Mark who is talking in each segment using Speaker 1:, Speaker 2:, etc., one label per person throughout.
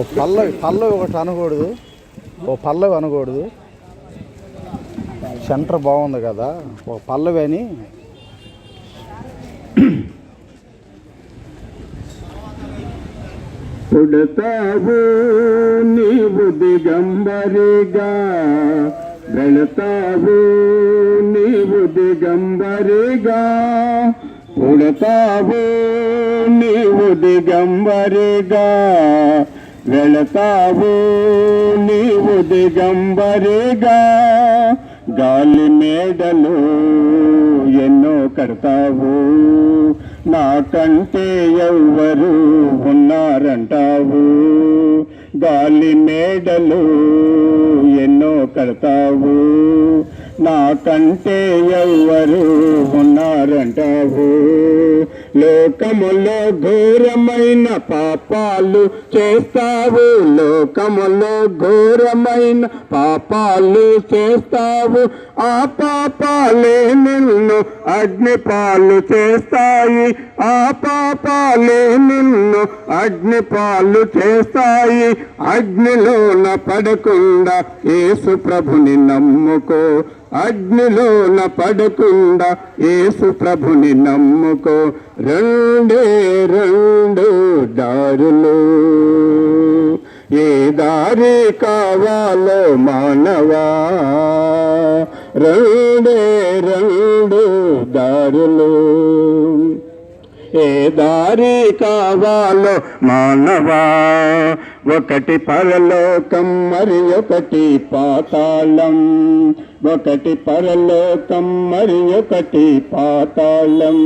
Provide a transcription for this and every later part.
Speaker 1: ఓ పల్లవి పల్లవి ఒకటి అనకూడదు. ఓ పల్లవి అనకూడదు. సెంటర్ బాగుంది కదా. ఒక పల్లవి అని.
Speaker 2: పుడతావు నీవు దిగంబరిగా. వెళతావు నీవు దిగంబరిగా. పుడతావు నీవు దిగంబరిగా. వెళతావు నీవు దిగంబరిగా గాలి మేడలు ఎన్నో కడతావు. నాకంటే ఎవ్వరు ఉన్నారంటావు. గాలి మేడలు ఎన్నో కడతావు. నాకంటే ఎవ్వరు ఉన్నారంటావు. లోకములో ఘోరమైన పాపాలు చేస్తావు. లోకములో ఘోరమైన పాపాలు చేస్తావు. ఆ పాపాలే నిన్ను అగ్నిపాలు చేస్తాయి. ఆ పాపాలే నిన్ను అగ్నిపాలు చేస్తాయి. అగ్నిలోన పడకుండా యేసు ప్రభుని నమ్ముకో. అగ్నిలోన పడకుండా యేసు ప్రభుని నమ్ముకో. రెండే రెండు దారులు. ఏ దారి కావాలో మానవా? రెండే రెండు దారులు. ఏ దారి కావాలో మానవా? ఒకటి పరలోకం మరి ఒకటి పాతాళం. ఒకటి పరలోకం మరి ఒకటి పాతాళం.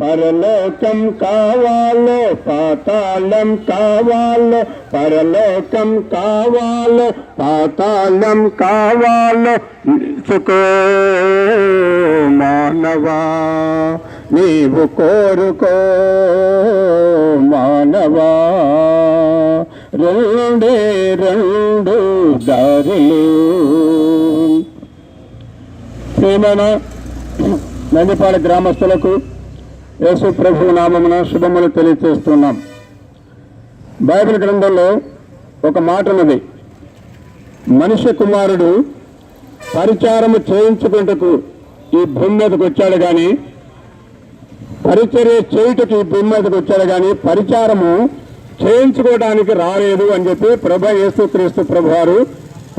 Speaker 2: పరలోకం కావాలో పాతాళం కావాలో పరలోకం కావాలో పాతాళం కావాలో చుకో మానవా? నీవు కోరుకో మానవా. రెండే రెండు దారులు. ప్రేమన నందిపాల గ్రామస్తులకు యేసు ప్రభు నామమున శుభములు తెలియజేస్తున్నాం బైబిల్ గ్రంథంలో ఒక మాట ఉన్నది. మనిషి కుమారుడు పరిచారము చేయించుకుంటకు ఈ భూమి మీదకి వచ్చాడు కానీ పరిచర్య చేయుటకి భూమి మీదకి వచ్చాడు కానీ పరిచారము చేయించుకోవడానికి రాలేదు అని చెప్పి ప్రభ యేసుక్రీస్తు ప్రభు వారు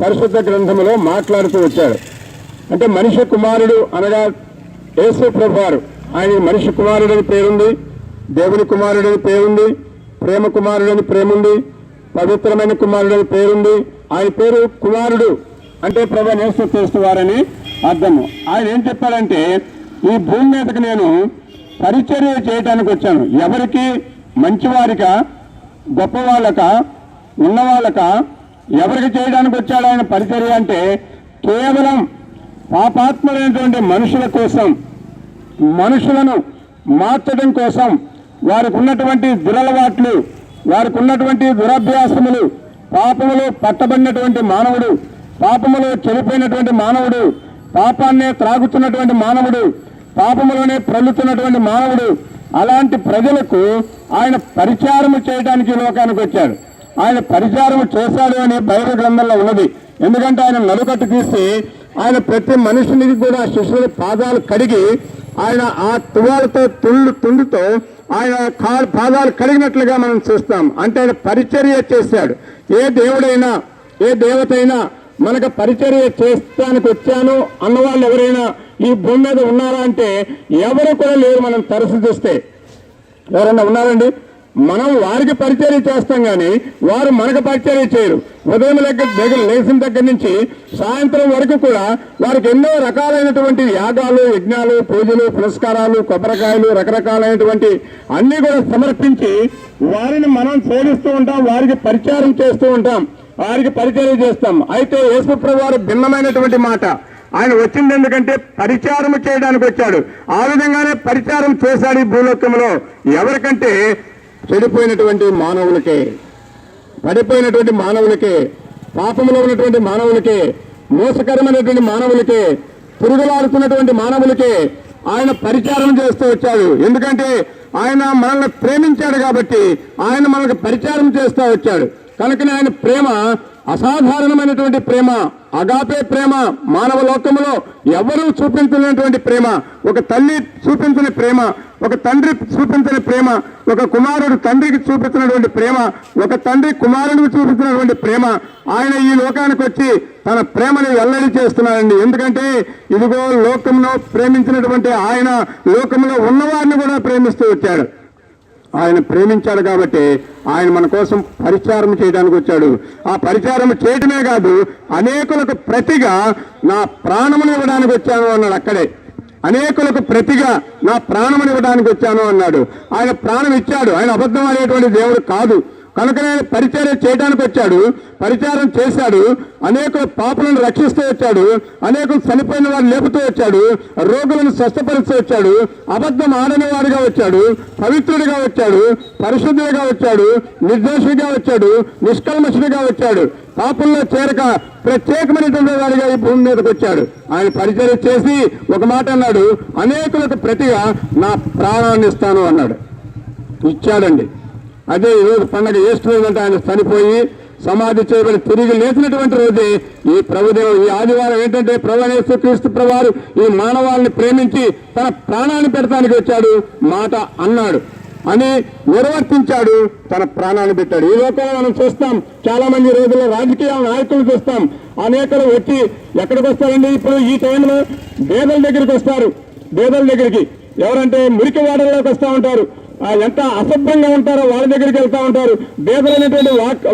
Speaker 2: పరిశుద్ధ గ్రంథంలో మాట్లాడుతూ వచ్చాడు. అంటే మనిషి కుమారుడు అనగా యేసు ప్రభు వారు ఆయన మనిషి కుమారుడని పేరుంది దేవుని కుమారుడని పేరుంది ప్రేమ కుమారుడని ప్రేముంది పవిత్రమైన కుమారుడని పేరుంది. ఆయన పేరు కుమారుడు అంటే ప్రభు యేసుక్రీస్తు వారని అర్థము. ఆయన ఏం చెప్పాడంటే ఈ భూమి మీదకి నేను పరిచర్య చేయడానికి వచ్చాను. ఎవరికి? మంచివారిక? గొప్పవాళ్ళక? ఉన్నవాళ్ళక? ఎవరికి చేయడానికి వచ్చాడు ఆయన పరిచర్య అంటే కేవలం పాపాత్మలైనటువంటి మనుషుల కోసం మనుషులను మార్చడం కోసం వారికి ఉన్నటువంటి దురలవాట్లు వారికి ఉన్నటువంటి దురభ్యాసములు పాపములు పట్టబడినటువంటి మానవుడు పాపములు చెడిపోయినటువంటి మానవుడు పాపాన్నే త్రాగుతున్నటువంటి మానవుడు పాపములోనే ప్రలుతున్నటువంటి మానవుడు అలాంటి ప్రజలకు ఆయన పరిచారము చేయడానికి లోకానికి వచ్చాడు. ఆయన పరిచారము చేశాడు అని బైబిల్ గ్రంథంలో ఉన్నది. ఎందుకంటే ఆయన నలుకట్టు తీసి ఆయన ప్రతి మనుషునికి కూడా శిష్యుల పాదాలు కడిగి ఆయన ఆ తువాలతో తుండు తుండుతో ఆయన కాలు పాదాలు కడిగినట్లుగా మనం చూస్తాం. అంటే ఆయన పరిచర్య చేశాడు. ఏ దేవుడైనా ఏ దేవతైనా మనకు పరిచర్య చేస్తానికి వచ్చాను అన్నవాళ్ళు ఎవరైనా ఈ భూమి మీద ఉన్నారా అంటే ఎవరు కూడా లేరు మనం తరచు చూస్తే. ఎవరన్నా ఉన్నారండి? మనం వారికి పరిచర్య చేస్తాం కానీ వారు మనకు పరిచర్య చేయరు. ఉదయం దగ్గర దగ్గర లేచిన దగ్గర నుంచి సాయంత్రం వరకు కూడా వారికి ఎన్నో రకాలైనటువంటి యాగాలు యజ్ఞాలు పూజలు పురస్కారాలు కొబ్బరికాయలు రకరకాలైనటువంటి అన్నీ కూడా సమర్పించి వారిని మనం సేవిస్తూ ఉంటాం వారికి పరిచారం చేస్తూ ఉంటాం వారికి పరిచర్య చేస్తాం. అయితే యేసుప్రభు వారు భిన్నమైనటువంటి మాట. ఆయన వచ్చింది ఎందుకంటే పరిచారం చేయడానికి వచ్చాడు. ఆ విధంగానే పరిచారం చేశాడు ఈ భూలోకంలో. ఎవరికంటే చెడిపోయినటువంటి మానవులకే పడిపోయినటువంటి మానవులకే పాపంలో ఉన్నటువంటి మానవులకే మోసకరమైనటువంటి మానవులకే పురుగులాడుతున్నటువంటి మానవులకే ఆయన పరిచారం చేస్తూ వచ్చాడు. ఎందుకంటే ఆయన మనల్ని ప్రేమించాడు కాబట్టి ఆయన మనకు పరిచారం చేస్తూ వచ్చాడు. కనుకనే ఆయన ప్రేమ అసాధారణమైనటువంటి ప్రేమ అగాపే ప్రేమ మానవ లోకంలో ఎవరూ చూపించలేనటువంటి ప్రేమ ఒక తల్లి చూపించని ప్రేమ ఒక తండ్రి చూపించని ప్రేమ ఒక కుమారుడు తండ్రికి చూపించినటువంటి ప్రేమ ఒక తండ్రి కుమారుడికి చూపించినటువంటి ప్రేమ ఆయన ఈ లోకానికి వచ్చి తన ప్రేమని వెల్లడి చేస్తున్నాడండి. ఎందుకంటే ఇదిగో లోకంలో ప్రేమించినటువంటి ఆయన లోకంలో ఉన్నవారిని కూడా ప్రేమిస్తూ వచ్చాడు. ఆయన ప్రేమించాడు కాబట్టి ఆయన మన కోసం పరిచారం చేయడానికి వచ్చాడు. ఆ పరిచారం చేయటమే కాదు అనేకులకు ప్రతిగా నా ప్రాణమును ఇవ్వడానికి వచ్చాను అన్నాడు అక్కడే. అనేకులకు ప్రతిగా నా ప్రాణమును ఇవ్వడానికి వచ్చాను అన్నాడు. ఆయన ప్రాణం ఇచ్చాడు. ఆయన అబద్ధం అనేటువంటి దేవుడు కాదు. కనుకనే పరిచర్య చేయడానికి వచ్చాడు పరిచారం చేశాడు అనేక పాపులను రక్షిస్తూ వచ్చాడు అనేక చనిపోయిన వారు లేపుతూ వచ్చాడు రోగులను స్వస్థపరుస్తూ వచ్చాడు అబద్ధం ఆడని వాడిగా వచ్చాడు పవిత్రుడిగా వచ్చాడు పరిశుద్ధుడిగా వచ్చాడు నిర్దోషిగా వచ్చాడు నిష్కల్మషుడిగా వచ్చాడు పాపుల్లో చేరక ప్రత్యేకమైనటువంటి వాడిగా ఈ భూమి మీదకి వచ్చాడు. ఆయన పరిచర్య చేసి ఒక మాట అన్నాడు అనేకులకు ప్రతిగా నా ప్రాణాన్ని ఇస్తాను అన్నాడు. ఇచ్చాడండి. అదే ఈరోజు పండగ ఏస్తుందంటే ఆయన చనిపోయి సమాధి చేయబడి తిరిగి లేచినటువంటి రోజే ఈ ప్రభుదేవుడు ఈ ఆదివారం ఏంటంటే ప్రభు క్రీస్తు ప్రభువారు ఈ మానవాళ్ళని ప్రేమించి తన ప్రాణాన్ని పెడతానికి వచ్చాడు మాట అన్నాడు. అని నిర్వర్తించాడు తన ప్రాణాన్ని పెట్టాడు. ఈ లోకంలో మనం చూస్తాం చాలా మంది రోజుల్లో రాజకీయ నాయకులు చూస్తాం. అనేకలు వచ్చి ఎక్కడికి వస్తారండి ఇప్పుడు ఈ టైంలో? బేదల దగ్గరికి వస్తారు. బేదల దగ్గరికి. ఎవరంటే మురికి వాడల్లోకి వస్తూ ఉంటారు. ఎంత అసభ్యంగా ఉంటారో వాళ్ళ దగ్గరికి వెళ్తూ ఉంటారు. బేదలైనటువంటి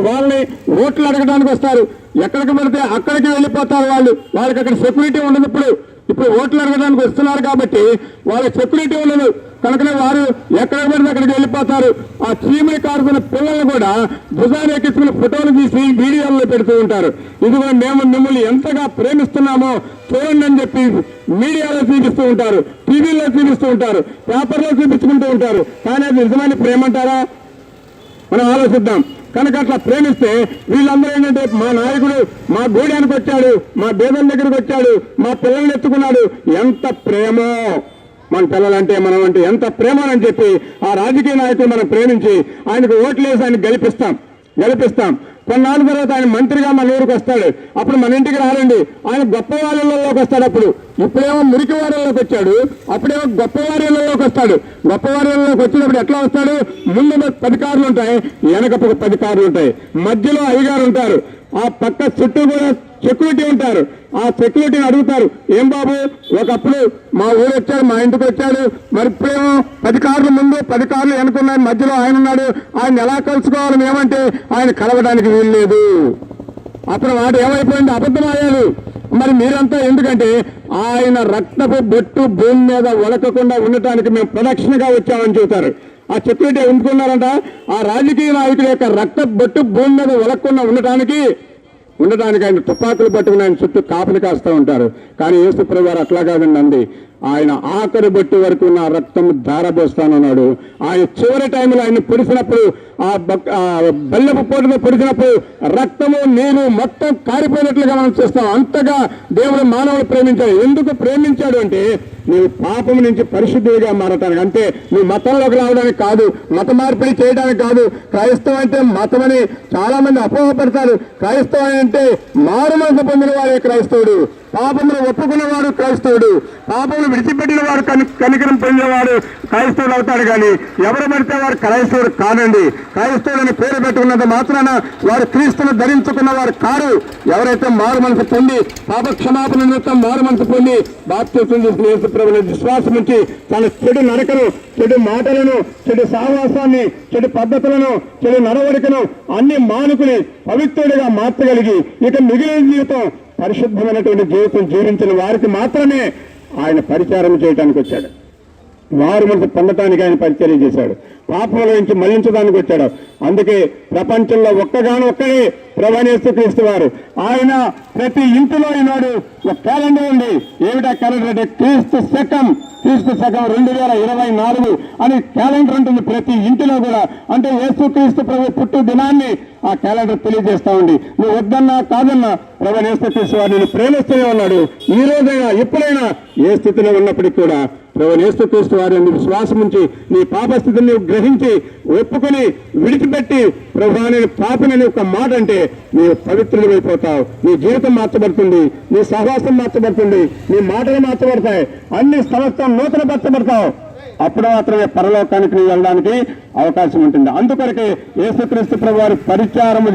Speaker 2: వాళ్ళని ఓట్లు అడగడానికి వస్తారు. ఎక్కడికి పెడితే అక్కడికి వెళ్ళిపోతారు వాళ్ళు. వాళ్ళకి అక్కడ సెక్యూరిటీ ఉండదు ఇప్పుడు. ఇప్పుడు ఓట్లు అడగడానికి వస్తున్నారు కాబట్టి వాళ్ళ సెక్యూరిటీ ఉండదు. కనుకనే వారు ఎక్కడ పడితే అక్కడికి వెళ్ళిపోతారు. ఆ చీమలు కారుతున్న పిల్లల్ని కూడా భుజాన్ని ఎక్కించుకుని ఫోటోలు తీసి వీడియోల్లో పెడుతూ ఉంటారు. ఇదిగో మేము మిమ్మల్ని ఎంతగా ప్రేమిస్తున్నామో చూడండి అని చెప్పి మీడియాలో చూపిస్తూ ఉంటారు. టీవీలో చూపిస్తూ ఉంటారు. పేపర్లో చూపించుకుంటూ ఉంటారు. కానీ అది నిజమైన ప్రేమ అంటారా? మనం ఆలోచిద్దాం. కనుక అట్లా ప్రేమిస్తే వీళ్ళందరూ ఏంటంటే మా నాయకుడు మా గూడానికి వచ్చాడు మా బేదం దగ్గరికి వచ్చాడు మా పిల్లల్ని ఎత్తుకున్నాడు. ఎంత ప్రేమో! మన పిల్లలంటే మనం అంటే ఎంత ప్రేమ అని చెప్పి ఆ రాజకీయ నాయకులు మనం ప్రేమించి ఆయనకు ఓట్లేసి ఆయన గెలిపిస్తాం. గెలిపిస్తాం. కొన్నాళ్ళ తర్వాత ఆయన మంత్రిగా మన ఊరికి వస్తాడు. అప్పుడు మన ఇంటికి రాలండి ఆయన గొప్ప వస్తాడు అప్పుడు. ఇప్పుడేమో మురికి వారిలోకి వచ్చాడు. అప్పుడేమో గొప్ప వారిలోకి వస్తాడు. గొప్ప వారిలోకి వచ్చినప్పుడు ఎట్లా వస్తాడు? ముందు పది కార్లు ఉంటాయి. వెనక పది కార్లు ఉంటాయి. మధ్యలో అయ్యగారు ఉంటారు. ఆ పక్క చుట్టూ కూడా సెక్యూరిటీ ఉంటారు. ఆ సెక్యూరిటీని అడుగుతారు. ఏం బాబు ఒకప్పుడు మా ఊరు వచ్చాడు మా ఇంటికి వచ్చాడు మరి ఇప్పుడేమో పది కార్లు ముందు పది కార్లు వెనుకున్నాయి మధ్యలో ఆయన ఉన్నాడు ఆయన ఎలా కలుసుకోవాలని ఏమంటే ఆయన కలవడానికి వీలు లేదు అప్పుడు వాడు ఏమైపోయింది అబద్ధం అయ్యాడు మరి మీరంతా ఎందుకంటే ఆయన రక్తపు బొట్టు భూమి మీద ఒలకకుండా ఉండటానికి మేము ప్రదక్షిణగా వచ్చామని చెబుతారు. ఆ సెక్యూరిటీ ఎందుకున్నారంట? ఆ రాజకీయ నాయకుల యొక్క రక్త బొట్టు భూమి మీద ఒలకకుండా ఉండటానికి ఉండటానికి ఆయన తుపాకులు పట్టుకుని ఆయన చుట్టూ కాపలు కాస్తూ ఉంటారు. కానీ యేసుప్రభు గారు అట్లా కాదండి ఆయన ఆఖరి బొట్టు వరకు నా రక్తం ధారపోస్తానన్నాడు ఆయన చివరి టైంలో ఆయన పొడిసినప్పుడు ఆ బక్- ఆ బెల్లపు పొడిచినప్పుడు రక్తము నీరు మొత్తం కారిపోయినట్లుగా మనం చూస్తాం. అంతగా దేవుడు మానవుడు ప్రేమించాడు ఎందుకు ప్రేమించాడు అంటే నీవు పాపం నుంచి పరిశుద్ధిగా మారటానికి. అంటే నువ్వు మతంలోకి రావడానికి కాదు మత మార్పిడి చేయడానికి కాదు. క్రైస్తవం అంటే మతం అని చాలా మంది అపోహపడతారు. క్రైస్తవం అంటే మారు మనసు పొందిన వాడే క్రైస్తవుడు. పాపమును ఒప్పుకున్నవాడు క్రైస్తవుడు. పాపములు విడిచిపెట్టిన వాడు కని కనికరం పొందేవాడు క్రైస్తవుడు అవుతాడు కానీ ఎవరు పడితే వారు క్రైస్తవుడు కానండి. క్రైస్తవుడని అని పేరు పెట్టుకున్నంత మాత్రాన వారు క్రీస్తును ధరించుకున్న వారు కారు. ఎవరైతే మారు మనసు పొంది పాప క్షమాపణ నిమిత్తం మారు మనసు పొంది బాప్తిత్వం చేసిన విశ్వాసం నుంచి తన చెడు నడకను చెడు మాటలను చెడు సహవాసాన్ని చెడు పద్ధతులను చెడు నడవడికను అన్ని మానుకుని పవిత్రుడిగా మార్చగలిగి ఇక మిగిలిన జీవితం పరిశుద్ధమైనటువంటి జీవితం జీవించిన వారికి మాత్రమే ఆయన పరిచారం చేయడానికి వచ్చాడు. వారు మనసు పొందటానికి ఆయన పరిచర్య చేశాడు. పాపముల నుంచి మళ్ళించడానికి వచ్చాడు. అందుకే ప్రపంచంలో ఒక్కగాను ఒక్కడే ప్రభనేస్తు క్రీస్తువారు ఆయన ప్రతి ఇంటిలో ఈనాడు ఒక క్యాలెండర్ ఉంది. ఏమిటా క్యాలెండర్ అంటే క్రీస్తు శకం. క్రీస్తు శకం రెండు వేల ఇరవై నాలుగు అని క్యాలెండర్ ఉంటుంది ప్రతి ఇంటిలో కూడా. అంటే యేసు క్రీస్తు ప్రభు పుట్టు దినాన్ని ఆ క్యాలెండర్ తెలియజేస్తా ఉంది. నువ్వు వద్దన్నా కాదన్నా ప్రభు నేస్తు క్రీస్తు వారు నేను ప్రేమిస్తూనే ఉన్నాడు. ఈ రోజైనా ఎప్పుడైనా ఏ స్థితిలో ఉన్నప్పటికీ కూడా ప్రభు ఏసుక్రీస్తు వారి యందు విశ్వాసం ఉంచి నీ పాపస్థితిని గ్రహించి ఒప్పుకొని విడిచిపెట్టి ప్రభు నేను పాపినని ఒక మాట అంటే నీవు పవిత్రులైపోతావు నీ జీవితం మార్చబడుతుంది నీ సహవాసం మార్చబడుతుంది నీ మాటలు మార్చబడతాయి అన్ని సంస్థలు నూతన పరచబడతావు. అప్పుడు మాత్రమే పరలోకానికి నీవు వెళ్ళడానికి అవకాశం ఉంటుంది. అందుకొరకే యేసుక్రీస్తు ప్రభు వారి పరిచారము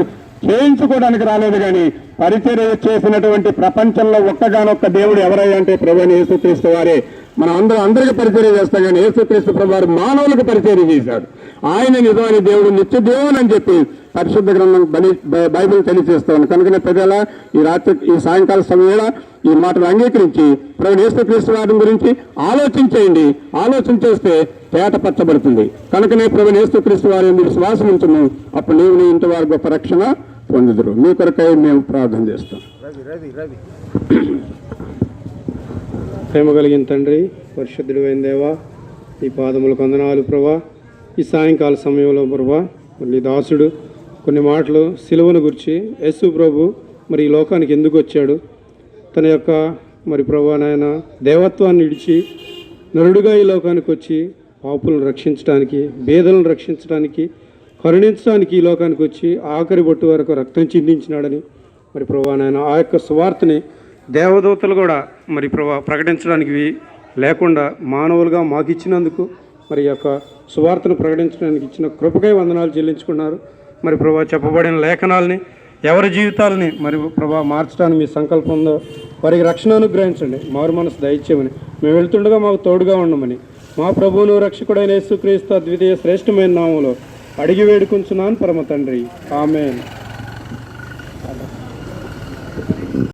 Speaker 2: చేయించుకోవడానికి రాలేదు కానీ పరిచర్య చేసినటువంటి ప్రపంచంలో ఒక్కగానొక్క దేవుడు ఎవరయ్యా అంటే ప్రభుని యేసుక్రీస్తు వారే. మనం అందరూ అందరికీ పరిచయం చేస్తాం కానీ యేసుక్రీస్తు ప్రభు మానవులకు పరిచయం చేశాడు ఆయన నిజమైన దేవుడు నిత్య దేవుడు అని చెప్పి పరిశుద్ధ గ్రంథం బలి- బైబిల్ తెలియజేస్తాను కనుకనే ప్రజల ఈ రాత్రి ఈ సాయంకాల సమయంలో ఈ మాటలు అంగీకరించి ప్రభు యేసుక్రీస్తు వారి గురించి ఆలోచించేయండి. ఆలోచన చేస్తే తేటపరచబడుతుంది కనుకనే ప్రభు యేసుక్రీస్తు వారి మీరు విశ్వాసం ఉంచును అప్పుడు నీవు నీ ఇంటి వారి గొప్ప రక్షణ పొందుదురు. మీ కొరకై మేము ప్రార్థన చేస్తాం.
Speaker 1: రవి రవి రవి.
Speaker 3: ప్రేమ కలిగిన తండ్రి పరిశుద్ధుడు అయిన దేవా ఈ పాదములు కొందనాలు ప్రభా. ఈ సాయంకాల సమయంలో ప్రభా మళ్ళీ దాసుడు కొన్ని మాటలు సిలువను గురించి యేసు ప్రభు మరి ఈ లోకానికి ఎందుకు వచ్చాడు? తన యొక్క మరి ప్రభా నాయన దేవత్వాన్ని ఇడిచి నరుడుగా ఈ లోకానికి వచ్చి పాపులను రక్షించడానికి బేదలను రక్షించడానికి కరుణించడానికి ఈ లోకానికి వచ్చి ఆఖరి బొట్టు వరకు రక్తం చిందించినాడని మరి ప్రభా నాయన ఆ యొక్క సువార్తని దేవదూతలు కూడా మరి ప్రభా ప్రకటించడానికి లేకుండా మానవులుగా మాకు ఇచ్చినందుకు మరి యొక్క సువార్తను ప్రకటించడానికి ఇచ్చిన కృపకై వందనాలు చెల్లించుకున్నారు. మరి ప్రభా చెప్పబడిన లేఖనాలని ఎవరి జీవితాలని మరి ప్రభా మార్చడానికి మీ సంకల్పం ఉందో వారికి రక్షణ అనుగ్రహించండి. మారు మనసు దయచేయమని. మేము వెళ్తుండగా మాకు తోడుగా ఉండమని. మా ప్రభువును రక్షకుడైన యేసుక్రీస్తు అద్వితీయ శ్రేష్టమైన నామంలో అడిగి వేడుకుంటున్నాను పరమ తండ్రి. ఆమెన్.